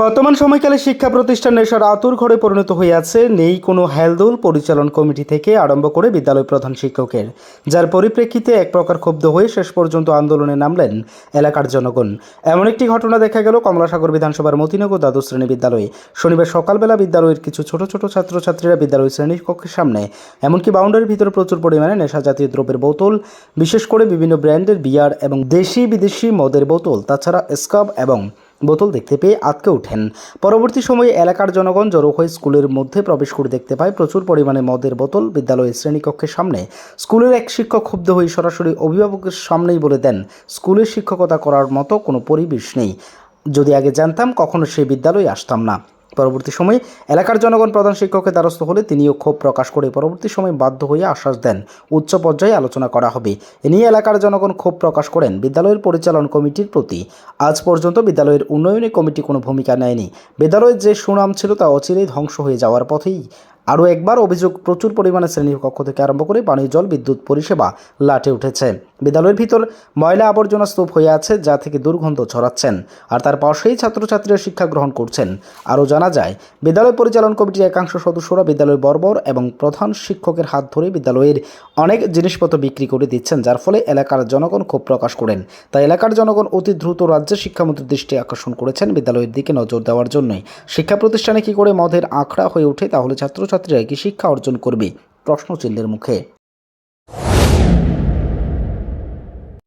বর্তমান সময়কালে শিক্ষা প্রতিষ্ঠান নেশার আতুর ঘরে পরিণত হয়ে আছে নেই কোনো হেলদোল পরিচালন কমিটি থেকে আরম্ভ করে বিদ্যালয় প্রধান শিক্ষকের। যার পরিপ্রেক্ষিতে এক প্রকার ক্ষুব্ধ হয়ে শেষ পর্যন্ত আন্দোলনে নামলেন এলাকার জনগণ। এমন একটি ঘটনা দেখা গেল কমলাসাগর বিধানসভার মতিনগর দ্বাদশ শ্রেণি বিদ্যালয়ে। শনিবার সকালবেলা বিদ্যালয়ের কিছু ছোট ছোট ছাত্রছাত্রীরা বিদ্যালয় শ্রেণির কক্ষের সামনে, এমনকি বাউন্ডারির ভিতরে প্রচুর পরিমাণে নেশা জাতীয় দ্রব্যের বোতল, বিশেষ করে বিভিন্ন ব্র্যান্ডের বিয়ার এবং দেশি বিদেশি মদের বোতল, তাছাড়া স্কাব এবং বোতল দেখতে পেয়ে আতকে ওঠেন। পরবর্তী সময়ে এলাকার জনগণ জড়ো হয়ে স্কুলের মধ্যে প্রবেশ করে দেখতে পায় প্রচুর পরিমাণে মদের বোতল বিদ্যালয়ের শ্রেণীকক্ষের সামনে। স্কুলের এক শিক্ষক ক্ষুব্ধ হয়ে সরাসরি অভিভাবকের সামনেই বলে দেন, স্কুলের শিক্ষকতা করার মতো কোনো পরিবেশ নেই। যদি আগে জানতাম, কখনো সেই বিদ্যালয়ে আসতাম না। পরবর্তী সময়ে এলাকার জনগণ প্রধান শিক্ষকের দ্বারস্থ হলে তিনিও ক্ষোভ প্রকাশ করে পরবর্তী সময়ে বাধ্য হয়ে আশ্বাস দেন। উচ্চ পর্যায়ে আলোচনা করা হবে। এ নিয়ে এলাকার জনগণ ক্ষোভ প্রকাশ করেন বিদ্যালয়ের পরিচালন কমিটির প্রতি। আজ পর্যন্ত বিদ্যালয়ের উন্নয়নে কমিটি কোনো ভূমিকা নেয়নি। বিদ্যালয়ের যে সুনাম ছিল তা অচিরেই ধ্বংস হয়ে যাওয়ার পথেই আরও একবার অভিযোগ প্রচুর পরিমাণে শ্রেণির কক্ষ থেকে আরম্ভ করে পানীয় জল, বিদ্যুৎ পরিষেবা লাটে উঠেছে। বিদ্যালয়ের ভিতর ময়লা আবর্জনা স্তূপ হয়ে আছে যা থেকে দুর্গন্ধ ছড়াচ্ছেন, আর তার পাশেই ছাত্রছাত্রীরা শিক্ষা গ্রহণ করছেন। আরও জানা যায়, বিদ্যালয় পরিচালন কমিটির একাংশ সদস্যরা বিদ্যালয় বর্বর এবং প্রধান শিক্ষকের হাত ধরে বিদ্যালয়ের অনেক জিনিসপত্র বিক্রি করে দিচ্ছেন, যার ফলে এলাকার জনগণ ক্ষোভ প্রকাশ করেন। তাই এলাকার জনগণ অতি দ্রুত রাজ্যের শিক্ষামন্ত্রীর দৃষ্টি আকর্ষণ করেছেন বিদ্যালয়ের দিকে নজর দেওয়ার জন্যই। শিক্ষা প্রতিষ্ঠানে কি করে মদের আখড়া হয়ে ওঠে তাহলে ছাত্রছাত্রীরা কি শিক্ষা অর্জন করবে? প্রশ্নচিহ্নের মুখে।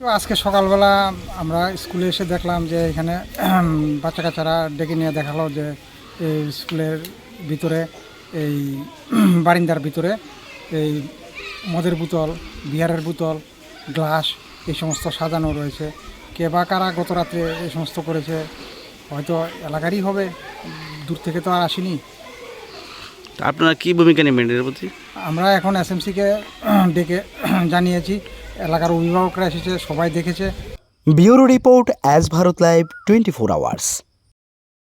তো আজকে সকালবেলা আমরা স্কুলে এসে দেখলাম যে এখানে বাচ্চা কাচ্চারা ডেকে নিয়ে দেখাল যে এই স্কুলের ভিতরে, এই বারিন্দার ভিতরে এই মদের বোতল, বিয়ারের বোতল, গ্লাস, এই সমস্ত সাজানো রয়েছে। কে বা কারা গত রাত্রে এই সমস্ত করেছে, হয়তো এলাকারই হবে, দূর থেকে তো আর আসেনি। আপনারা কি ভূমিকা নেবেন এর প্রতি? আমরা এখন এসএমসিকে ডেকে জানিয়েছি এলাকার অভিভাবকরা এসেছে সবাই দেখেছে। Bureau report as Bharat live twenty four hours.